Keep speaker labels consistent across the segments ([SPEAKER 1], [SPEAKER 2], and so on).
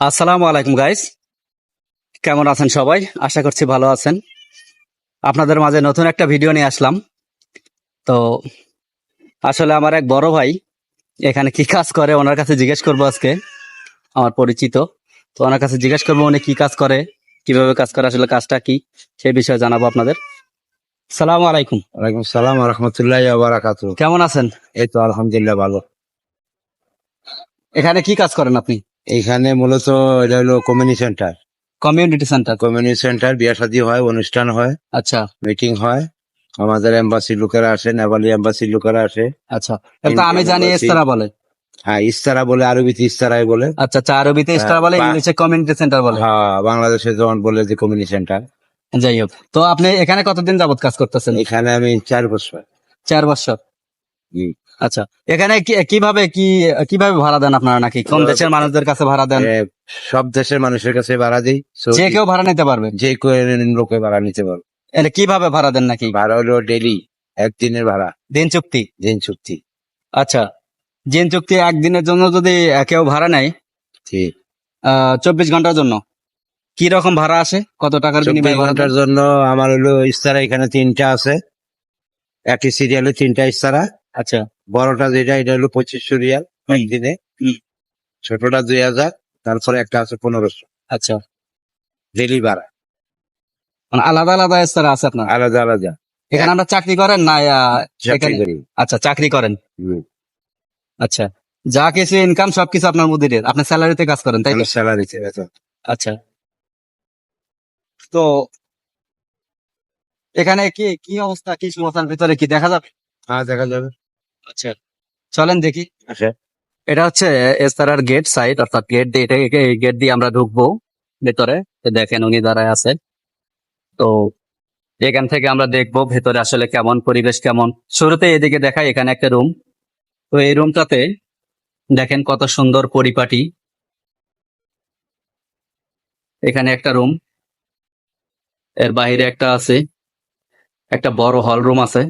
[SPEAKER 1] আসসালামু আলাইকুম গাইস কেমন আছেন সবাই? আশা করছি ভালো আছেন। আপনাদের মাঝে নতুন একটা ভিডিও নিয়ে আসলাম। তো আসলে আমার এক বড় ভাই এখানে কি কাজ করে ওনার কাছে জিজ্ঞেস করব আজকে আমার পরিচিত। তো ওনার কাছে জিজ্ঞেস করব উনি কি কাজ করে কীভাবে কাজ করে আসলে কাজটা কি সেই বিষয়ে জানাব আপনাদের। সালাম আলাইকুম।
[SPEAKER 2] ওয়ালাইকুম সালাম রহমতুল্লাহ
[SPEAKER 1] কেমন আছেন?
[SPEAKER 2] এই তো আলহামদুলিল্লাহ ভালো।
[SPEAKER 1] এখানে কি কাজ করেন আপনি?
[SPEAKER 2] এইখানে মূলত এটা হলো community centre
[SPEAKER 1] community centre
[SPEAKER 2] community centre বিয়া শাদী হয় অনুষ্ঠান হয়
[SPEAKER 1] আচ্ছা।
[SPEAKER 2] মিটিং হয়। আমাদের এম্বাসি লোকেরা আসে নেপালি এম্বাসি লোকেরা আসে।
[SPEAKER 1] আচ্ছা। এটা আমি জানি ইস্তারা বলে।
[SPEAKER 2] হ্যাঁ ইস্তারা বলে আরবিতে ইস্তারাই বলে।
[SPEAKER 1] আচ্ছা আচ্ছা আরবিতে ইস্তারা বলে
[SPEAKER 2] বা-
[SPEAKER 1] ইংলিশে কমিউনিটি সেন্টার বলে।
[SPEAKER 2] হ্যাঁ বাংলাদেশে যেমন বলে যে কমিউনিটি সেন্টার
[SPEAKER 1] যাই হোক তো আপনি এখানে কতদিন যাবত কাজ করতেছেন?
[SPEAKER 2] এখানে আমি চার বছর।
[SPEAKER 1] চার বছর। আচ্ছা এখানে কীভাবে কি কীভাবে ভাড়া দেন আপনারা নাকি? কোন দেশের মানুষদের কাছে ভাড়া দেন?
[SPEAKER 2] সব দেশের মানুষের কাছে ভাড়া দিই
[SPEAKER 1] যে কেউ ভাড়া নিতে পারবে?
[SPEAKER 2] যে কেউ লোকে ভাড়া নিতে পারবে।
[SPEAKER 1] এটা কীভাবে ভাড়া দেন নাকি?
[SPEAKER 2] ভাড়া হলো ডেলি একদিনের ভাড়া।
[SPEAKER 1] দিন চুক্তি?
[SPEAKER 2] দিন চুক্তি।
[SPEAKER 1] আচ্ছা দিন চুক্তি একদিনের জন্য যদি কেউ ভাড়া নেয়
[SPEAKER 2] ঠিক
[SPEAKER 1] চব্বিশ ঘণ্টার জন্য কি রকম ভাড়া আসে? কত টাকার বিনিময়ে ঘণ্টার
[SPEAKER 2] জন্য আমার হলো ইস্তারা এখানে তিনটা আছে। একই সিরিয়ালে তিনটা ইস্তারা
[SPEAKER 1] আচ্ছা।
[SPEAKER 2] বড়টা যেটা এটা হলো পঁচিশশো রিয়াল
[SPEAKER 1] হুম।
[SPEAKER 2] ছোটটা দুই হাজার তারপরে একটা আছে পনেরোশো।
[SPEAKER 1] আচ্ছা।
[SPEAKER 2] ডেলি ভাড়া।
[SPEAKER 1] মানে আলাদা আলাদা স্তরে আছে আপনার?
[SPEAKER 2] আলাদা আলাদা।
[SPEAKER 1] এখানে আমরা চাকরি করেন না আচ্ছা চাকরি করেন? আচ্ছা। যা কিছু ইনকাম সবকিছু আপনার মুদিরের আপনি স্যালারিতে কাজ করেন তাই
[SPEAKER 2] স্যালারিতে
[SPEAKER 1] আচ্ছা। তো এখানে কি কি অবস্থা? কি সমস্যার ভিতরে কি দেখা যাবে?
[SPEAKER 2] হ্যাঁ দেখা যাবে।
[SPEAKER 1] আচ্ছা চলেন দেখি। এটা হচ্ছে এস্তারার গেট সাইড অর্থাৎ গেট দিয়ে এটা গেট দিয়ে আমরা ঢুকবো ভেতরে। দেখেন উনি দাঁড়ায় আছে। তো এখান থেকে আমরা দেখব ভেতরে আসলে কেমন পরিবেশ কেমন। শুরুতে এদিকে দেখাই এখানে একটা রুম তো এই রুমটাতে দেখেন কত সুন্দর পরিপাটি। এখানে একটা রুম এর বাহিরে একটা আছে। একটা বড় হল রুম আছে।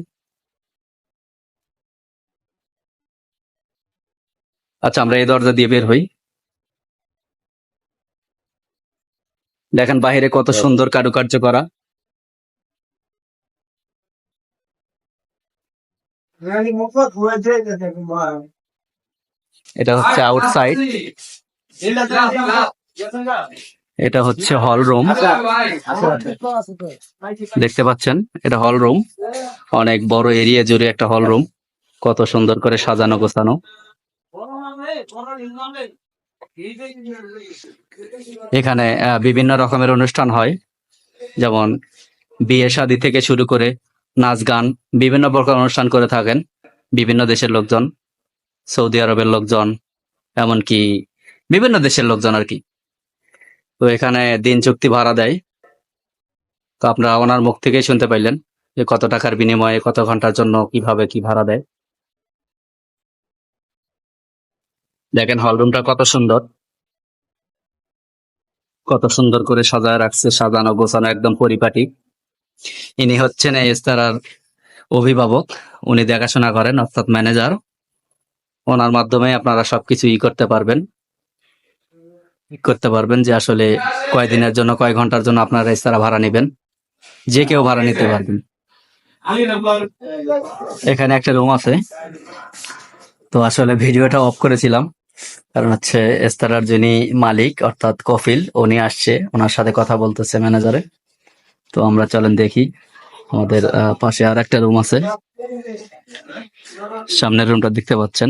[SPEAKER 1] আচ্ছা আমরা এই দরজা দিয়ে বের হই। দেখেন বাইরে কত সুন্দর কারুকার্য করা। এটা হচ্ছে আউটসাইড এটা হচ্ছে হল রুম দেখতে পাচ্ছেন এটা হল রুম অনেক বড় এরিয়া জুড়ে একটা হল রুম কত সুন্দর করে সাজানো গোছানো। এখানে বিভিন্ন রকমের অনুষ্ঠান হয়। যেমন বিয়ে শাদী থেকে শুরু করে নাচ গান, বিভিন্ন প্রকার অনুষ্ঠান করে থাকেন বিভিন্ন দেশের লোকজন, সৌদি আরবের লোকজন, এমনকি বিভিন্ন দেশের লোকজন আর কি। তো এখানে দিন চুক্তি ভাড়া দেয়। তো আপনারা ওনার মুখ থেকেই শুনতে পাইলেন যে কত টাকার বিনিময়ে কত ঘণ্টার জন্য কীভাবে কি ভাড়া দেয়। দেখেন হলরুমটা কত সুন্দর। কত সুন্দর করে সাজায় রাখছে, সাজানো, গোছানো একদম পরিপাটি। ইনি হচ্ছেন এই ইস্তারার অভিভাবক। উনি দেখাশোনা করেন, অর্থাৎ ম্যানেজার ওনার মাধ্যমে আপনারা সবকিছু ই করতে পারবেন। করতে পারবেন যে আসলে কয় দিনের জন্য, কয় ঘণ্টার জন্য আপনারা ইস্তারা ভাড়া নেবেন। যে কেউ ভাড়া নিতে পারবেন। এখানে একটা রুম আছে। তো আসলে ভিডিওটা অফ করেছিলাম। কারণ হচ্ছে এস্তারার যিনি মালিক, অর্থাৎ কফিল, উনি আসছে, ওনার সাথে কথা বলতেছে ম্যানেজারে। তো আমরা চলেন দেখি আমাদের পাশে আর একটা রুম আছে। সামনের রুমটা দেখতে পাচ্ছেন।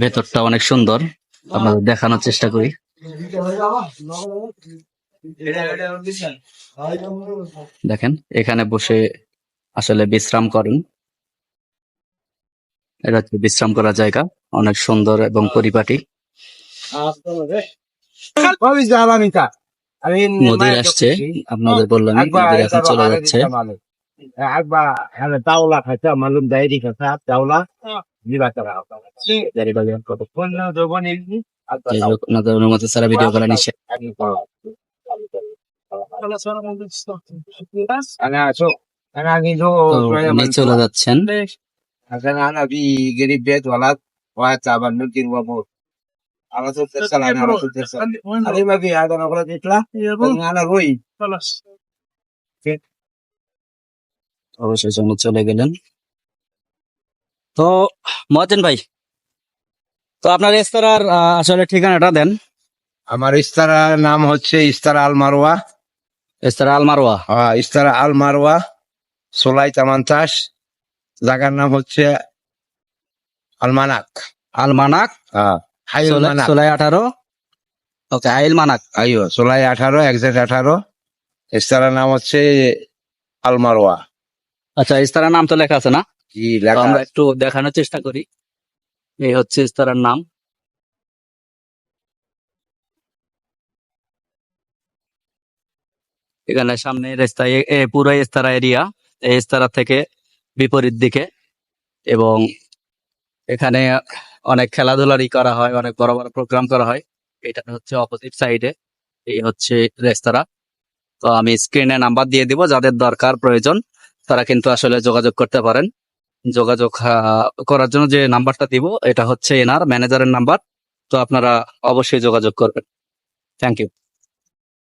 [SPEAKER 1] ভেতরটা অনেক সুন্দর। আপনাদের দেখানোর চেষ্টা করি। দেখেন, এখানে বসে আসলে বিশ্রাম করেন। এটা হচ্ছে বিশ্রাম করার জায়গা অনেক সুন্দর এবং পরিপাটি। মোদির আসছে আপনাদের বললাম এখন চলে যাচ্ছে। অনুমতি ছাড়া ভিডিও করা নিষেধ। চলে যাচ্ছেন।
[SPEAKER 2] Akan ana bi gari bet walat wa taban nukin wa mo على طول ترسل على على طول ترسل هذه ما في هذا انا غلط يطلع انا روي
[SPEAKER 3] خلاص
[SPEAKER 1] অবশ্যই চমক চলে গেলেন তো মহাজিন ভাই তো আপনার রেস্তোরাঁর আহ, আসলে ঠিকানাটা দেন
[SPEAKER 2] আমার ইস্তারা নাম হচ্ছে ইস্তারা আল মারওয়া
[SPEAKER 1] রেস্তোরাঁ আলমারোয়া
[SPEAKER 2] হ্যাঁ, ইস্তারা আল মারওয়া সোলাই তামান্তাস জায়গার নাম হচ্ছে আলমানাক।
[SPEAKER 1] আলমানাক?
[SPEAKER 2] হ্যাঁ।
[SPEAKER 1] সোলাই- আঠারো। ওকে আইল মানাক।
[SPEAKER 2] আইও সোলাই আঠারো একজেট আঠারো। ইস্তারার নাম হচ্ছে আল মারওয়া
[SPEAKER 1] আচ্ছা ইস্তারার নাম তো লেখা আছে না?
[SPEAKER 2] জি লেখা
[SPEAKER 1] আমরা একটু দেখানোর চেষ্টা করি। এই হচ্ছে ইস্তারার নাম। এখানে সামনে এ পুরো ইস্তারা এরিয়া। এই ইস্তারা থেকে বিপরীত দিকে এবং এখানে অনেক খেলাধুলারই করা হয়, অনেক বড় বড় প্রোগ্রাম করা হয়। এটা হচ্ছে অপোজিট সাইডে এই হচ্ছে রেস্তোরাঁ। তো আমি স্ক্রিনে নাম্বার দিয়ে দিব, যাদের দরকার, প্রয়োজন, তারা কিন্তু আসলে যোগাযোগ করতে পারেন। যোগাযোগ করার জন্য যে নাম্বারটা দিব, এটা হচ্ছে এনার ম্যানেজারের নাম্বার তো আপনারা অবশ্যই যোগাযোগ করবেন। Thank you